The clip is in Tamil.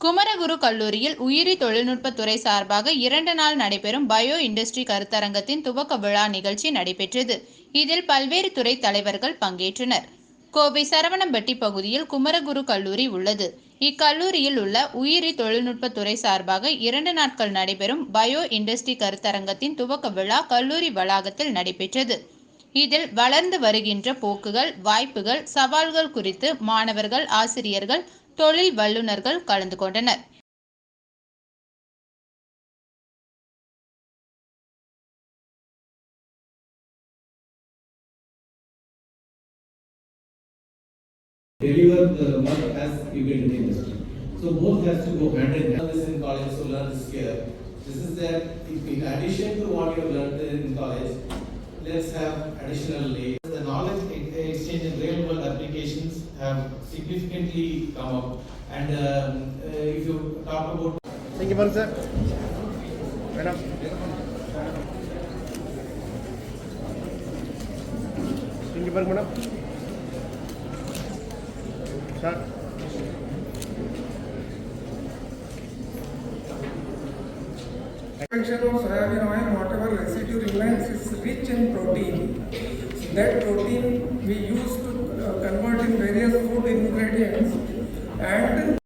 குமரகுரு கல்லூரியில் உயிரி தொழில்நுட்பத்துறை சார்பாக இரண்டு நாள் நடைபெறும் பயோ இண்டஸ்ட்ரி கருத்தரங்கத்தின் துவக்க விழா நிகழ்ச்சி நடைபெற்றது. இதில் பல்வேறு துறை தலைவர்கள் பங்கேற்றனர். கோவை சரவணம்பட்டி பகுதியில் குமரகுரு கல்லூரி உள்ளது. இக்கல்லூரியில் உள்ள உயிரி தொழில்நுட்பத்துறை சார்பாக இரண்டு நாட்கள் நடைபெறும் பயோ இண்டஸ்ட்ரி கருத்தரங்கத்தின் துவக்க விழா கல்லூரி வளாகத்தில் நடைபெற்றது. இதில் வளர்ந்து வருகின்ற போக்குகள் வாய்ப்புகள் சவால்கள் குறித்து மாணவர்கள் ஆசிரியர்கள் தொழில் வல்லுநர்கள் கலந்து கொண்டனர் deliver the work as you get in the industry. So both has to go hand in hand. This in college, so learn this here. This is that in addition to what you have learned in college, let's have additional layers. The knowledge exchange and real world applications have significantly come up. And um, uh, if you talk about. Thank you, very Sir. Madam. Thank you, Madam. Sir. Extraction of soybean oil, whatever residue remains is rich in protein. That protein we use to uh, convert in various food